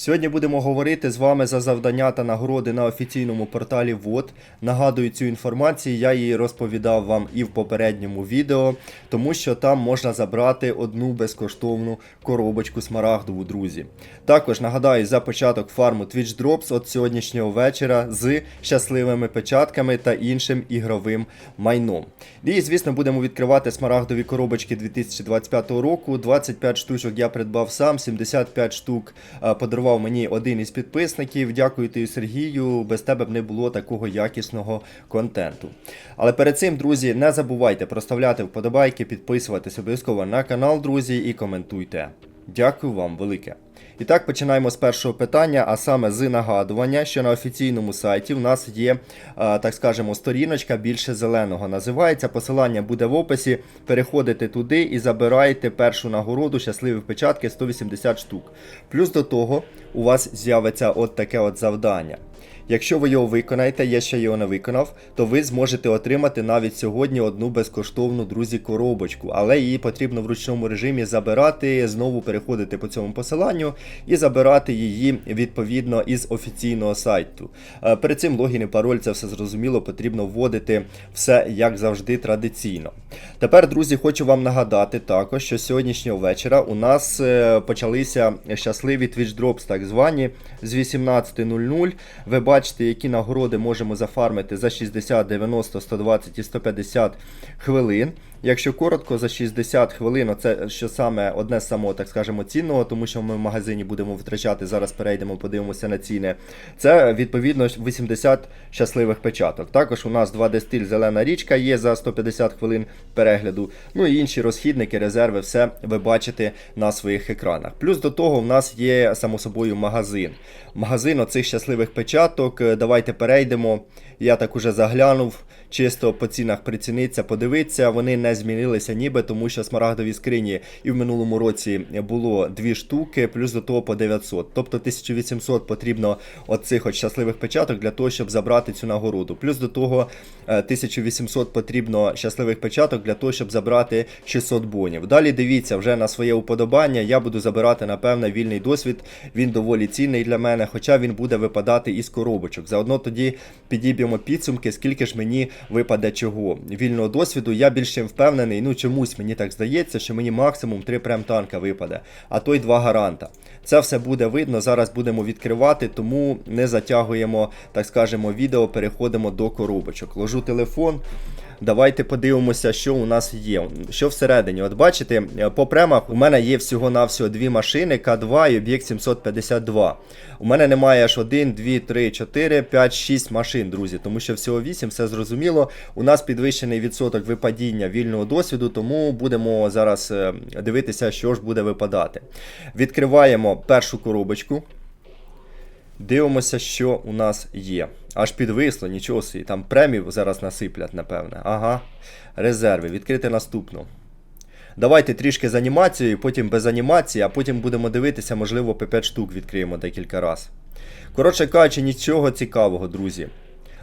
Сьогодні будемо говорити з вами за завдання та нагороди на офіційному порталі ВОД. Нагадую цю інформацію, я її розповідав вам і в попередньому відео, тому що там можна забрати одну безкоштовну коробочку смарагдову, друзі. Також нагадаю за початок фарму Twitch Drops от сьогоднішнього вечора з щасливими печатками та іншим ігровим майном. І, звісно, будемо відкривати смарагдові коробочки 2025 року. 25 штучок я придбав сам, 75 штук е, подарував мені один із підписників. Дякую тобі, Сергію. Без тебе б не було такого якісного контенту. Але перед цим, друзі, не забувайте проставляти вподобайки, підписуватись обов'язково на канал, друзі, і коментуйте. Дякую вам велике. І так, починаємо з першого питання, а саме з нагадування, що на офіційному сайті в нас є, так скажемо, сторіночка більше зеленого. Називається. Посилання буде в описі. Переходите туди і забираєте першу нагороду щасливі печатки 180 штук. Плюс до того у вас з'явиться от таке от завдання. Якщо ви його виконаєте, я ще його не виконав, то ви зможете отримати навіть сьогодні одну безкоштовну друзі коробочку, але її потрібно в ручному режимі забирати, знову переходити по цьому посиланню і забирати її відповідно із офіційного сайту. Е, Перед цим логін і пароль, це все зрозуміло, потрібно вводити все як завжди традиційно. Тепер, друзі, хочу вам нагадати також, що сьогоднішнього вечора у нас е, почалися щасливі Drops, так звані, з 18.00. Ви бачите, які нагороди можемо зафармити за 60, 90, 120 і 150 хвилин. Якщо коротко, за 60 хвилин, це що саме одне з самого, так скажемо, цінного, тому що ми в магазині будемо витрачати. Зараз перейдемо, подивимося на ціни. Це відповідно 80 щасливих печаток. Також у нас 2D стиль зелена річка є за 150 хвилин перегляду. Ну і інші розхідники, резерви, все ви бачите на своїх екранах. Плюс до того, в нас є само собою магазин. Магазин оцих щасливих печаток. Е, Давайте перейдемо. Я так уже заглянув, чисто по цінах приціниться, подивитися. Вони не змінилися ніби, тому що смарагдові скрині і в минулому році було дві штуки, плюс до того по 900. Тобто 1800 потрібно оцих от щасливих печаток для того, щоб забрати цю нагороду. Плюс до того е, 1800 потрібно щасливих печаток для того, щоб забрати 600 бонів. Далі дивіться вже на своє уподобання. Я буду забирати, напевне, вільний досвід. Він доволі цінний для мене, хоча він буде випадати із коробочок. Заодно тоді підіб'ємо підсумки, скільки ж мені випаде чого. Вільного досвіду я більш чим впевнений, ну чомусь мені так здається, що мені максимум 3 прем-танка випаде, а то й 2 гаранта. Це все буде видно. Зараз будемо відкривати, тому не затягуємо, так скажемо, відео, переходимо до коробочок. Ложу телефон. Давайте подивимося, що у нас є. Що всередині? От бачите, по премах у мене є всього-навсього дві машини К2 і об'єкт 752. У мене немає аж 1, 2, 3, 4, 5, 6 машин, друзі, тому що всього 8, все зрозуміло. У нас підвищений відсоток випадіння вільного досвіду, тому будемо зараз е, дивитися, що ж буде випадати. Відкриваємо першу коробочку. Дивимося, що у нас є. Аж підвисло, нічого собі. Там премів зараз насиплять, напевне. Ага. Резерви. Відкрити наступну. Давайте трішки з анімацією, потім без анімації, а потім будемо дивитися, можливо, по 5 штук відкриємо декілька разів. Коротше кажучи, нічого цікавого, друзі.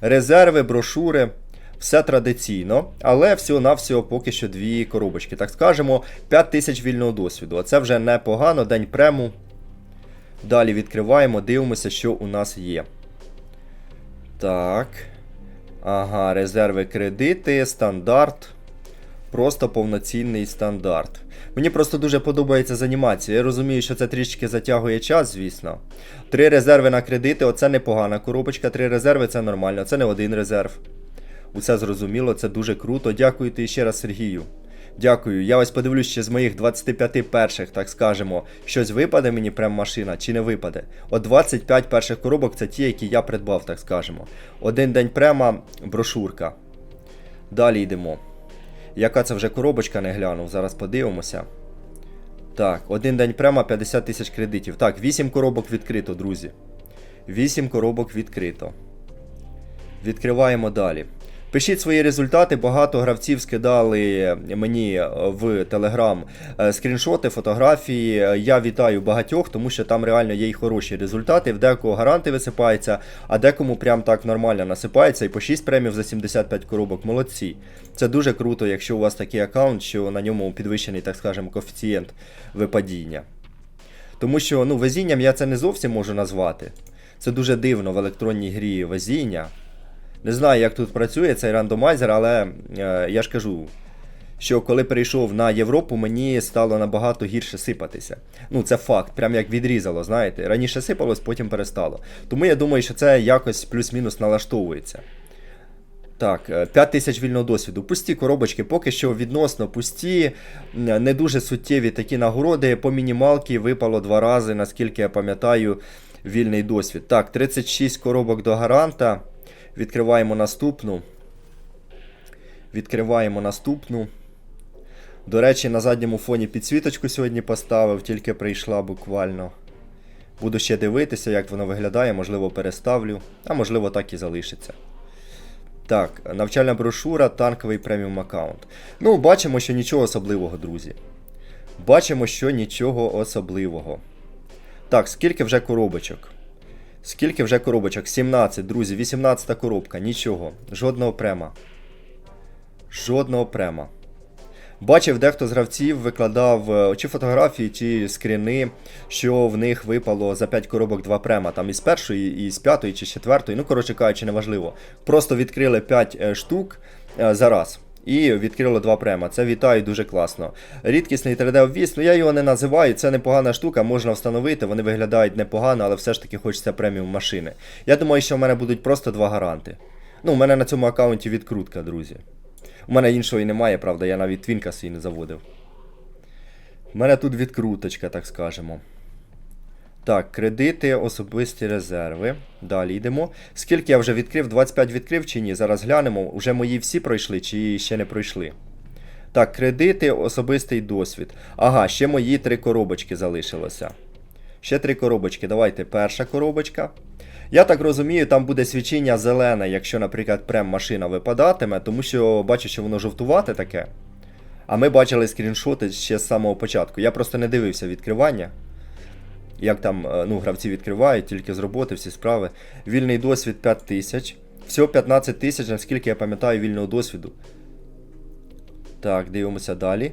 Резерви, брошури. Все традиційно, але всього-навсього поки що дві коробочки. Так скажемо, 5 тисяч вільного досвіду. Оце вже непогано, день прему. Далі відкриваємо, дивимося, що у нас є. Так. Ага, резерви кредити, стандарт. Просто повноцінний стандарт. Мені просто дуже подобається з анімацією. Я розумію, що це трішки затягує час, звісно. Три резерви на кредити оце непогана коробочка. Три резерви це нормально, це не один резерв. Усе зрозуміло, це дуже круто. Дякую ти ще раз, Сергію. Дякую. Я ось подивлюсь ще з моїх 25 перших, так скажемо, щось випаде мені прям машина чи не випаде. От 25 перших коробок це ті, які я придбав, так скажемо. Один день према, брошурка. Далі йдемо. Яка це вже коробочка не глянув, зараз подивимося. Так, один день према 50 тисяч кредитів. Так, 8 коробок відкрито, друзі. 8 коробок відкрито. Відкриваємо далі. Пишіть свої результати. Багато гравців скидали мені в Телеграм е, скріншоти, фотографії. Я вітаю багатьох, тому що там реально є й хороші результати. В декого гаранти висипаються, а декому прям так нормально насипається. І по 6 премів за 75 коробок. Молодці. Це дуже круто, якщо у вас такий аккаунт, що на ньому підвищений, так скажемо, коефіцієнт випадіння. Тому що ну, везінням я це не зовсім можу назвати. Це дуже дивно в електронній грі везіння. Не знаю, як тут працює цей рандомайзер, але е, я ж кажу, що коли перейшов на Європу, мені стало набагато гірше сипатися. Ну, це факт, прям як відрізало, знаєте. Раніше сипалось, потім перестало. Тому я думаю, що це якось плюс-мінус налаштовується. Так, е, 5 тисяч вільного досвіду. Пусті коробочки, поки що відносно пусті, не дуже суттєві такі нагороди. По мінімалки випало два рази, наскільки я пам'ятаю, вільний досвід. Так, 36 коробок до гаранта. Відкриваємо наступну. Відкриваємо наступну. До речі, на задньому фоні підсвіточку сьогодні поставив, тільки прийшла буквально. Буду ще дивитися, як воно виглядає, можливо, переставлю, а можливо, так і залишиться. Так, навчальна брошура, танковий преміум аккаунт. Ну, бачимо, що нічого особливого, друзі. Бачимо, що нічого особливого. Так, скільки вже коробочок? Скільки вже коробочок? 17, друзі, 18 коробка, нічого. Жодного према. Жодного према. Бачив, дехто з гравців викладав е, чи фотографії, чи скріни, що в них випало за 5 коробок 2 према. Там із першої, і з п'ятої, чи з четвертої. Ну, коротше кажучи, неважливо. Просто відкрили 5 е, штук е, за раз. І відкрило два према. Це вітаю дуже класно. Рідкісний 3D-обвіз, ну я його не називаю, це непогана штука, можна встановити, вони виглядають непогано, але все ж таки хочеться преміум машини. Я думаю, що в мене будуть просто два гаранти. Ну, у мене на цьому аккаунті відкрутка, друзі. У мене іншого і немає, правда, я навіть твінка свій не заводив. У мене тут відкруточка, так скажемо. Так, кредити, особисті резерви. Далі йдемо. Скільки я вже відкрив? 25 відкрив чи ні? Зараз глянемо. Уже мої всі пройшли чи ще не пройшли. Так, кредити, особистий досвід. Ага, ще мої три коробочки залишилося. Ще три коробочки. Давайте перша коробочка. Я так розумію, там буде свічіння зелене, якщо, наприклад, прем машина випадатиме, тому що бачу, що воно жовтувате таке. А ми бачили скріншоти ще з самого початку. Я просто не дивився відкривання. Як там е, ну, гравці відкривають, тільки з роботи, всі справи. Вільний досвід 5 тисяч. Всього 15 тисяч, наскільки я пам'ятаю, вільного досвіду. Так, дивимося далі.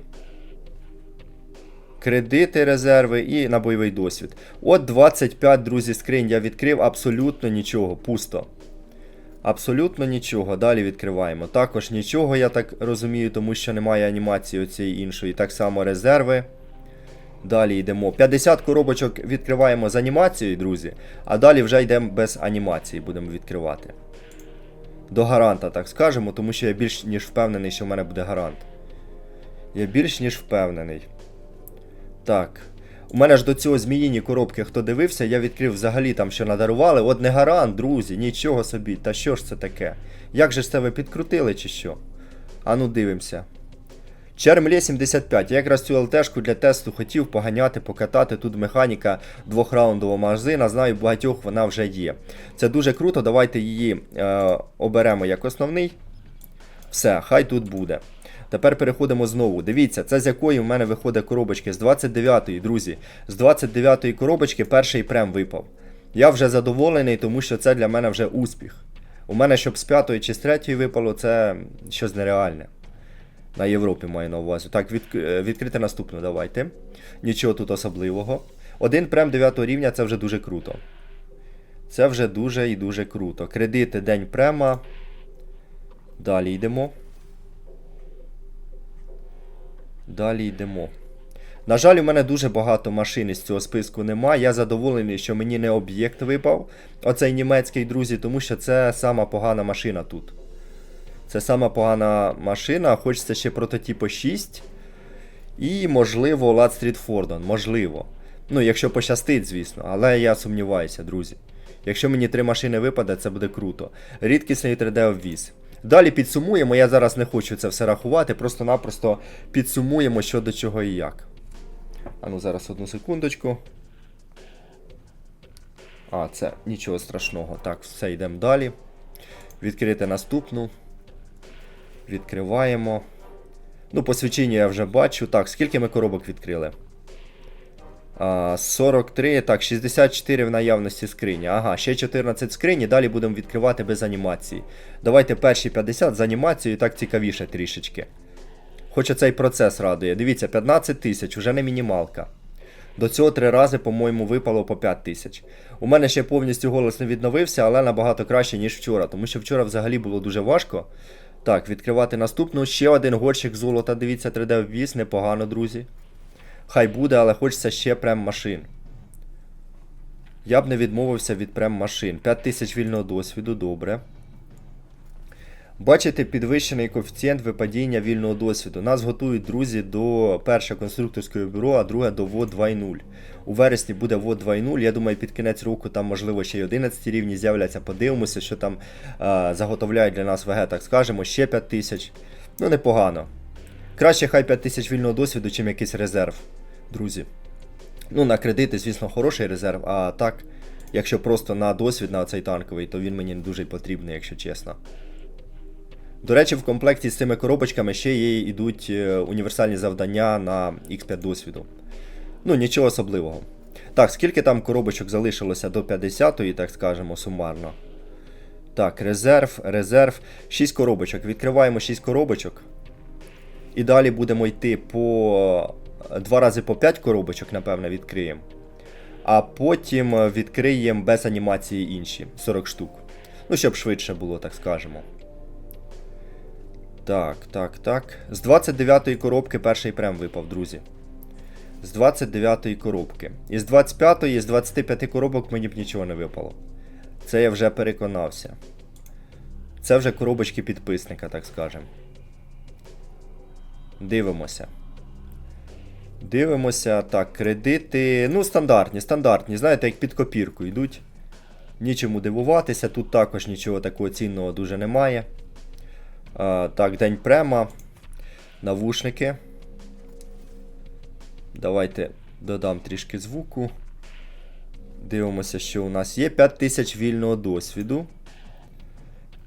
Кредити, резерви і на бойовий досвід. От 25, друзі, скринь я відкрив абсолютно нічого, пусто. Абсолютно нічого. Далі відкриваємо. Також нічого, я так розумію, тому що немає анімації оцієї іншої. Так само резерви. Далі йдемо. 50 коробочок відкриваємо з анімацією, друзі. А далі вже йдемо без анімації, будемо відкривати. До гаранта, так скажемо, тому що я більш ніж впевнений, що в мене буде гарант. Я більш ніж впевнений. Так. У мене ж до цього зміїні коробки, хто дивився, я відкрив взагалі там, що надарували. От не гарант, друзі, нічого собі. Та що ж це таке? Як же ж це ви підкрутили чи що? Ану дивимося. Чермлє 75. Я якраз цю ЛТшку для тесту хотів поганяти, покатати. Тут механіка двохраундового магазина. Знаю, багатьох вона вже є. Це дуже круто. Давайте її е, оберемо як основний. Все, хай тут буде. Тепер переходимо знову. Дивіться, це з якої в мене виходить коробочки. З 29-ї, друзі. З 29-ї коробочки перший прем випав. Я вже задоволений, тому що це для мене вже успіх. У мене, щоб з 5 чи з 3 випало, це щось нереальне. На Європі маю на увазі. Так, від, е, відкрити наступну, давайте. Нічого тут особливого. Один прем 9 рівня це вже дуже круто. Це вже дуже і дуже круто. Кредити день према. Далі йдемо. Далі йдемо. На жаль, у мене дуже багато машин із цього списку немає. Я задоволений, що мені не об'єкт випав. Оцей німецький, друзі, тому що це сама погана машина тут. Це сама погана машина. Хочеться ще прототипу 6. І, можливо, Лад Стріт Фордон. Можливо. Ну, якщо пощастить, звісно. Але я сумніваюся, друзі. Якщо мені три машини випаде, це буде круто. Рідкісний 3D-обвіз. Далі підсумуємо, я зараз не хочу це все рахувати, просто-напросто підсумуємо, що до чого і як. А ну зараз одну секундочку. А, це нічого страшного. Так, все, йдемо далі. Відкрити наступну. Відкриваємо. Ну, посвідчення я вже бачу. Так, скільки ми коробок відкрили? А, 43, так, 64 в наявності скрині. Ага, ще 14 скрині, далі будемо відкривати без анімації. Давайте перші 50 з анімацією, так цікавіше трішечки. Хоч цей процес радує. Дивіться, 15 тисяч, вже не мінімалка. До цього три рази, по-моєму, випало по 5 тисяч. У мене ще повністю голос не відновився, але набагато краще, ніж вчора, тому що вчора взагалі було дуже важко. Так, відкривати наступну. Ще один горщик золота. Дивіться, 3D ввіз, непогано, друзі. Хай буде, але хочеться ще прем машин. Я б не відмовився від прем машин. 5000 вільного досвіду, добре. Бачите підвищений коефіцієнт випадіння вільного досвіду. Нас готують друзі до перше конструкторського бюро, а друге до ВОД 2.0. У вересні буде ВОД 2.0. Я думаю, під кінець року там, можливо, ще й 11 рівні з'являться. Подивимося, що там а, заготовляють для нас ВГ, так скажемо, ще 5 тисяч. Ну, непогано. Краще хай 5 тисяч вільного досвіду, чим якийсь резерв, друзі. Ну, на кредити, звісно, хороший резерв, а так, якщо просто на досвід на цей танковий, то він мені не дуже потрібний, якщо чесно. До речі, в комплекті з цими коробочками ще є йдуть е, універсальні завдання на X5 досвіду. Ну, нічого особливого. Так, скільки там коробочок залишилося до 50-ї, так скажемо, сумарно. Так, резерв, резерв. 6 коробочок. Відкриваємо 6 коробочок. І далі будемо йти по 2 рази по 5 коробочок, напевно, відкриємо. А потім е, відкриємо без анімації інші 40 штук. Ну, щоб швидше було, так скажемо. Так, так, так. З 29-ї коробки перший прем випав, друзі. З 29-ї коробки. І з 25-ї, з 25 коробок мені б нічого не випало. Це я вже переконався. Це вже коробочки підписника, так скажемо. Дивимося. Дивимося. Так, кредити. Ну, стандартні, стандартні. Знаєте, як під копірку йдуть. Нічому дивуватися. Тут також нічого такого цінного дуже немає. Так, день према. Навушники. Давайте додам трішки звуку. Дивимося, що у нас є 5000 вільного досвіду.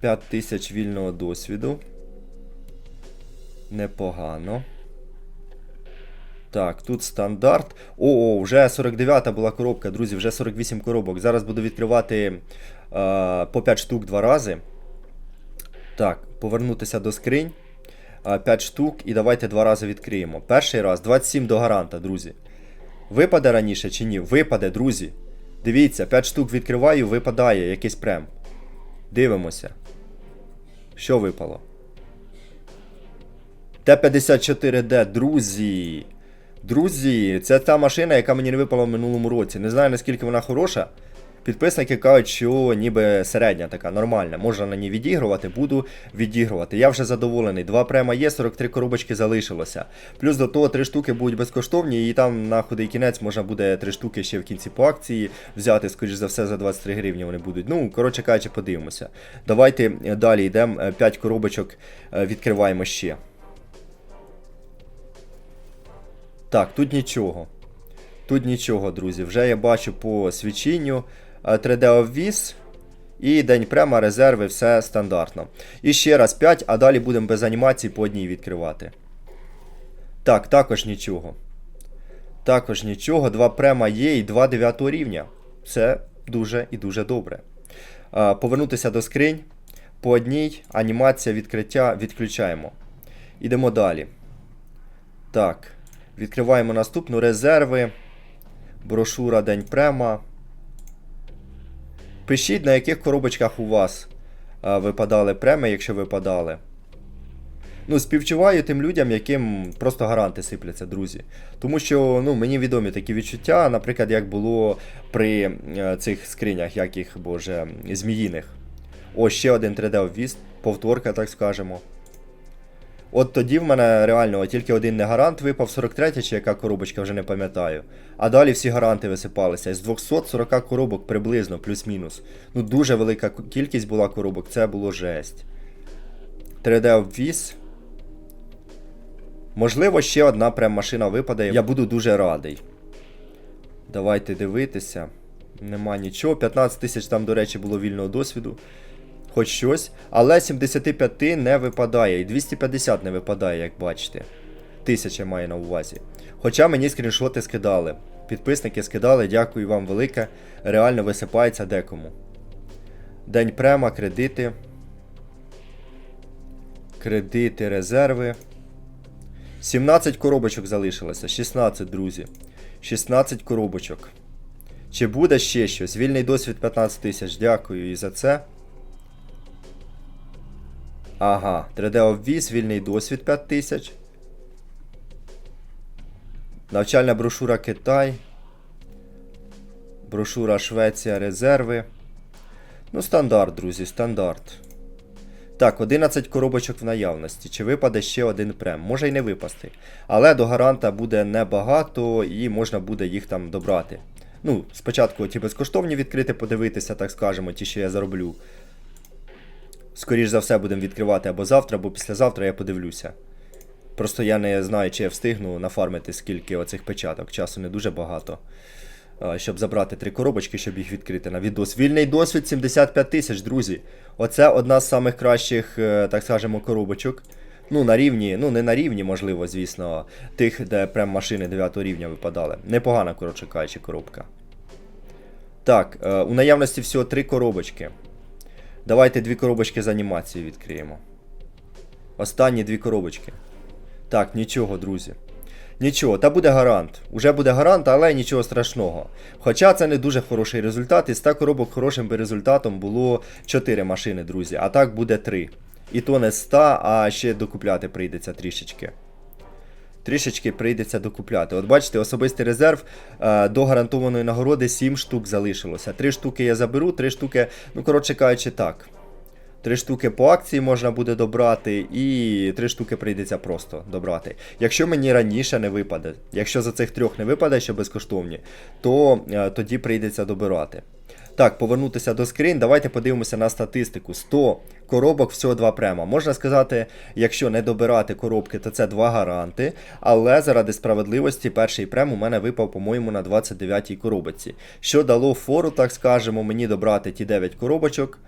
5000 вільного досвіду. Непогано. Так, тут стандарт. О, о вже 49-та була коробка, друзі, вже 48 коробок. Зараз буду відкривати е, по 5 штук два рази. Так, повернутися до скринь. 5 штук і давайте два рази відкриємо. Перший раз 27 до гаранта, друзі. Випаде раніше чи ні? Випаде, друзі. Дивіться, 5 штук відкриваю, випадає якийсь прем. Дивимося. Що випало? Т-54Д, друзі. Друзі, це та машина, яка мені не випала в минулому році. Не знаю наскільки вона хороша. Підписники кажуть, що ніби середня така, нормальна. Можна на ній відігрувати, буду відігрувати. Я вже задоволений. Два према є, 43 коробочки залишилося. Плюс до того 3 штуки будуть безкоштовні, і там на худий кінець можна буде 3 штуки ще в кінці по акції взяти, скоріш за все, за 23 гривні вони будуть. Ну, коротше кажучи, подивимося. Давайте далі йдемо. 5 коробочок е, відкриваємо ще. Так, тут нічого. Тут нічого, друзі. Вже я бачу по свічінню 3D-обвіз. І день према, резерви, все стандартно. І ще раз 5, а далі будемо без анімації по одній відкривати. Так, також нічого. Також нічого. Два према є і 2 9 рівня. Це дуже і дуже добре. А, Повернутися до скринь. По одній анімація відкриття відключаємо. Ідемо далі. Так. Відкриваємо наступну резерви. Брошура День Према. Пишіть, на яких коробочках у вас випадали преми, якщо випадали. Ну, співчуваю тим людям, яким просто гаранти сипляться, друзі. Тому що ну, мені відомі такі відчуття, наприклад, як було при е, цих скринях, як їх, боже, зміїних. Ось ще один 3D-обвіз, повторка, так скажемо. От тоді в мене реально тільки один не гарант випав, 43 чи яка коробочка, вже не пам'ятаю. А далі всі гаранти висипалися. З 240 коробок приблизно, плюс-мінус. Ну дуже велика кількість була коробок, це було жесть. 3D-обвіз. Можливо, ще одна прям машина випаде. Я буду дуже радий. Давайте дивитися. Нема нічого. 15 тисяч там, до речі, було вільного досвіду. Хоч щось, але 75 не випадає, і 250 не випадає, як бачите. Тисяча має на увазі. Хоча мені скріншоти скидали. Підписники скидали, дякую вам велике. Реально висипається декому. День према, кредити. Кредити, резерви. 17 коробочок залишилося. 16, друзі. 16 коробочок. Чи буде ще щось? Вільний досвід 15 тисяч. Дякую і за це. Ага, 3D обвіз, вільний досвід 5 тисяч. Навчальна брошура Китай. Брошура Швеція, резерви. Ну, стандарт, друзі, стандарт. Так, 11 коробочок в наявності. Чи випаде ще один прем? Може й не випасти. Але до гаранта буде небагато і можна буде їх там добрати. Ну, спочатку ті безкоштовні відкрити, подивитися, так скажемо, ті, що я зароблю. Скоріш за все, будемо відкривати або завтра, або післязавтра я подивлюся. Просто я не знаю, чи я встигну нафармити скільки оцих печаток. Часу не дуже багато. Щоб забрати три коробочки, щоб їх відкрити на відос. Вільний досвід 75 тисяч, друзі. Оце одна з самих кращих, е, так скажемо, коробочок. Ну, на рівні, ну не на рівні, можливо, звісно, тих, де прям машини 9 рівня випадали. Непогана, коротше кажучи, коробка. Так, е, у наявності всього три коробочки. Давайте дві коробочки з анімацією відкриємо. Останні дві коробочки. Так, нічого, друзі. Нічого, та буде гарант. Уже буде гарант, але нічого страшного. Хоча це не дуже хороший результат, із 100 коробок хорошим би результатом було 4 машини, друзі. А так буде 3. І то не 100, а ще докупляти прийдеться трішечки. Трішечки прийдеться докупляти. От бачите, особистий резерв е, до гарантованої нагороди 7 штук залишилося. 3 штуки я заберу, 3 штуки, ну, коротше кажучи, так. Три штуки по акції можна буде добрати, і три штуки прийдеться просто добрати. Якщо мені раніше не випаде, якщо за цих трьох не випаде, що безкоштовні, то е, тоді прийдеться добирати. Так, повернутися до скринь, давайте подивимося на статистику. 100 коробок, всього 2 према. Можна сказати, якщо не добирати коробки, то це 2 гаранти. Але заради справедливості, перший прем у мене випав, по-моєму, на 29-й коробочці. Що дало фору, так скажемо, мені добрати ті 9 коробочок.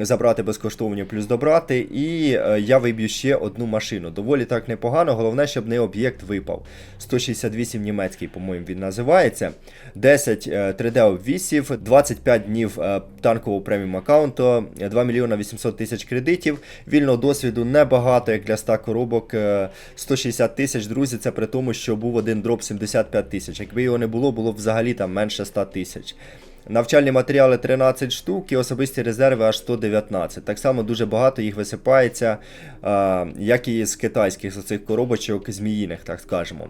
Забрати безкоштовні плюс добрати, і е, я виб'ю ще одну машину. Доволі так непогано, головне, щоб не об'єкт випав. 168 німецький, по-моєму, він називається. 10 е, 3D обвісів, 25 днів е, танкового преміум аккаунту, 2 мільйона 800 тисяч кредитів. Вільного досвіду небагато, як для 100 коробок. е, 160 тисяч, друзі, це при тому, що був один дроп 75 тисяч. Якби його не було, було б взагалі там менше 100 тисяч. Навчальні матеріали 13 штук і особисті резерви аж 119. Так само дуже багато їх висипається, як і з китайських з цих коробочок зміїних, так скажемо.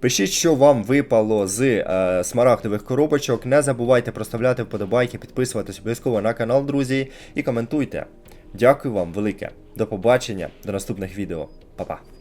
Пишіть, що вам випало з е, смарагдових коробочок. Не забувайте проставляти вподобайки, підписуватись обов'язково на канал, друзі, і коментуйте. Дякую вам велике. До побачення, до наступних відео. Па-па.